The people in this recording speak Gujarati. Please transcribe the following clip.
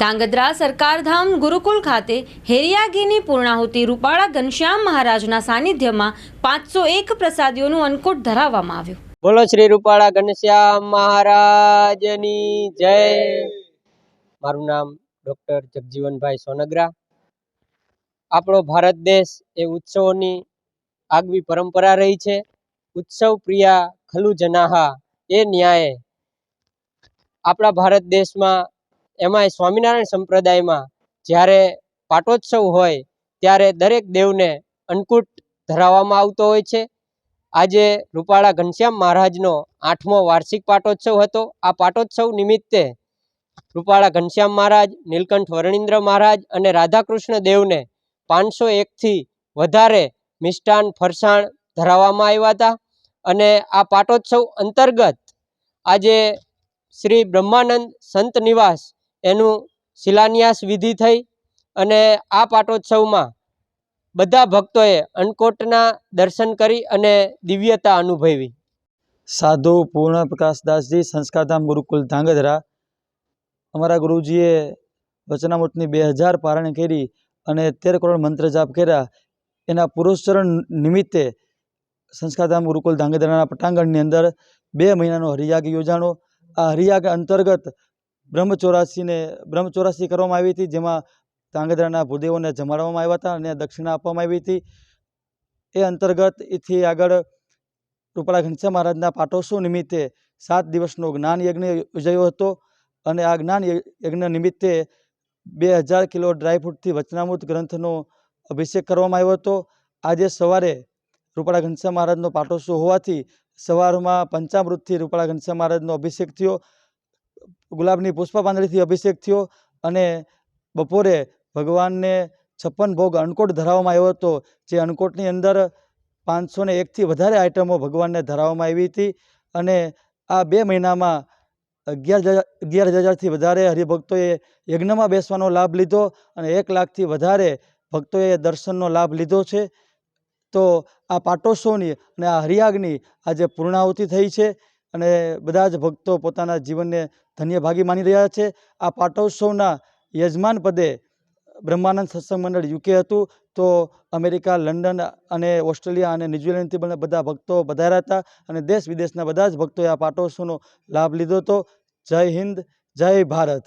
ધાંગધ્રા સરકારધામ ગુરુકુળ ખાતે હેરિયાગીની પૂર્ણાહુતિ રૂપાળા ઘનશ્યામ મહારાજના સાનિધ્યમાં પાંચસો એક પ્રસાદીઓનું અન્નકૂટ ધરાવવામાં આવ્યું. બોલો શ્રી રૂપાળા ઘનશ્યામ મહારાજની જય. મારું નામ ડૉક્ટર જગજીવનભાઈ સોનગરા. આપણો ભારત દેશ એ ઉત્સવોની આગવી પરંપરા રહી છે. ઉત્સવ પ્રિયા ખલુ જનાહા એ ન્યાય. આપણા ભારત દેશમાં એમાંય સ્વામિનારાયણ સંપ્રદાયમાં જ્યારે પાટોત્સવ હોય, ત્યારે દરેક દેવને અન્નકૂટ ધરાવવામાં આવતો હોય છે. આજે રૂપાળા ઘનશ્યામ મહારાજનો આઠમો વાર્ષિક પાટોત્સવ હતો. આ પાટોત્સવ નિમિત્તે રૂપાળા ઘનશ્યામ મહારાજ, નીલકંઠ વર્ણિન્દ્ર મહારાજ અને રાધાકૃષ્ણ દેવને પાંચસો એકથી વધારે મિષ્ટાન ફરસાણ ધરાવવામાં આવ્યા હતા. અને આ પાટોત્સવ અંતર્ગત આજે શ્રી બ્રહ્માનંદ સંત નિવાસ એનું શિલાન્યાસ વિધિ થઈ અને આ પાટોત્સવમાં બધા ભક્તોએ અન્નકોટના દર્શન કરી અને દિવ્યતા અનુભવી. સાધુ પૂર્ણ પ્રકાશદાસજી સંસ્કારધામ ગુરુકુલ ધાંગધ્રા, અમારા ગુરુજીએ વચનામૃતની બે હજાર પારણ કરી અને તેર કરોડ મંત્ર જાપ કર્યા. એના પુરુષચરણ નિમિત્તે સંસ્કારધામ ગુરુકુલ ધાંગધ્રાના પટાંગણની અંદર બે મહિનાનો હરિયાગ યોજાણો. આ હરિયાગ અંતર્ગત બ્રહ્મચોરાસીને, બ્રહ્મચોરાસી કરવામાં આવી હતી, જેમાં ધાંગધ્રાના ભૂદેવોને જમાડવામાં આવ્યા હતા અને દક્ષિણા આપવામાં આવી હતી. એ અંતર્ગત એથી આગળ રૂપાળા ઘનશ્યા મહારાજના પાટોત્સવ નિમિત્તે સાત દિવસનો જ્ઞાન યજ્ઞ યોજાયો હતો અને આ જ્ઞાન યજ્ઞ નિમિત્તે બે હજાર કિલો ડ્રાયફ્રૂટથી વચનામૃત ગ્રંથનો અભિષેક કરવામાં આવ્યો હતો. આજે સવારે રૂપાળા ઘનશ્યા મહારાજનો પાટોત્સવ હોવાથી સવારમાં પંચામૃતથી રૂપાળા ઘનશ્યા મહારાજનો અભિષેક થયો. ગુલાબની પુષ્પાંજલિથી અભિષેક થયો અને બપોરે ભગવાનને છપ્પન ભોગ અણકોટ ધરાવવામાં આવ્યો હતો. જે અણકોટની અંદર પાંચસો ને એકથી વધારે આઈટમો ભગવાનને ધરાવવામાં આવી હતી અને આ બે મહિનામાં અગિયાર હજાર, અગિયાર હજારથી વધારે હરિભક્તોએ યજ્ઞમાં બેસવાનો લાભ લીધો અને એક લાખથી વધારે ભક્તોએ દર્શનનો લાભ લીધો છે. તો આ પાટોત્સવની અને આ હરિયાગની આજે પૂર્ણાહુતિ થઈ છે. અને બધા જ ભક્તો પોતાના જીવનને ધન્ય ભાગી માની રહ્યા છે. આ પાટોત્સવના યજમાન પદે બ્રહ્માનંદ સત્સંગ મંડળ યુકે હતું. તો અમેરિકા, લંડન અને ઓસ્ટ્રેલિયા અને ન્યૂઝીલેન્ડથી પણ બધા ભક્તો વધાર્યા હતા અને દેશ વિદેશના બધા જ ભક્તોએ આ પાટોત્સવનો લાભ લીધો હતો. જય હિન્દ, જય ભારત.